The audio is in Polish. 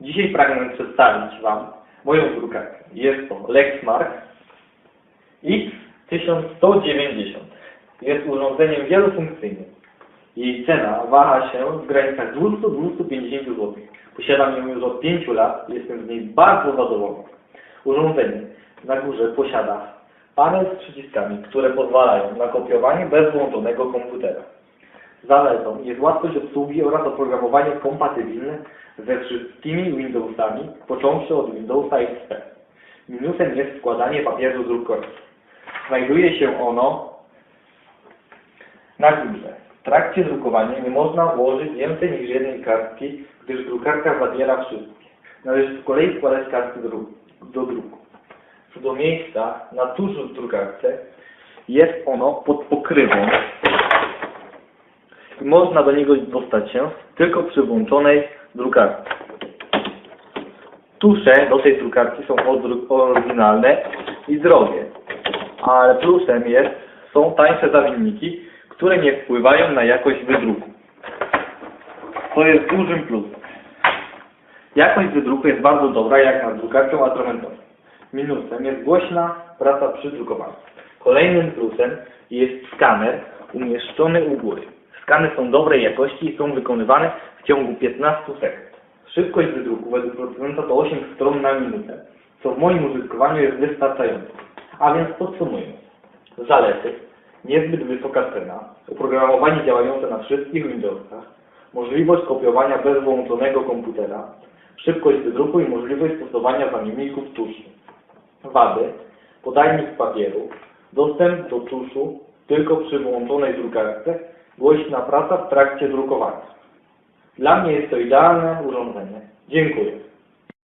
Dzisiaj pragnę przedstawić Wam moją drukarkę. Jest to Lexmark X1190. Jest urządzeniem wielofunkcyjnym. Jej cena waha się w granicach 200-250 zł. Posiadam ją już od 5 lat i jestem z niej bardzo zadowolony. Urządzenie na górze posiada panel z przyciskami, które pozwalają na kopiowanie bez włączonego komputera. Zaletą jest łatwość obsługi oraz oprogramowanie kompatybilne ze wszystkimi Windowsami, począwszy od Windowsa XP. Minusem jest składanie papieru drukowego. Znajduje się ono na górze. W trakcie drukowania nie można ułożyć więcej niż jednej kartki, gdyż drukarka zawiera wszystkie. Należy z kolei składać kartki do, druku. Co do miejsca na tuszu w drukarce jest ono pod pokrywą można do niego dostać się tylko przy włączonej drukarce. Tusze do tej drukarki są oryginalne i drogie, ale plusem jest, są tańsze zawinniki, które nie wpływają na jakość wydruku. To jest dużym plusem. Jakość wydruku jest bardzo dobra jak na drukarce atramentowej. Minusem jest głośna praca przy drukowaniu. Kolejnym plusem jest skaner umieszczony u góry. Skany są dobrej jakości i są wykonywane w ciągu 15 sekund. Szybkość wydruku według producenta to 8 stron na minutę, co w moim użytkowaniu jest wystarczające. A więc podsumując. Zalety. Niezbyt wysoka cena, oprogramowanie działające na wszystkich Windowsach, możliwość kopiowania bez włączonego komputera, szybkość wydruku i możliwość stosowania zamienników tuszu. Wady. Podajnik papieru, dostęp do tuszu tylko przy włączonej drukarce, głośna praca w trakcie drukowania. Dla mnie jest to idealne urządzenie. Dziękuję.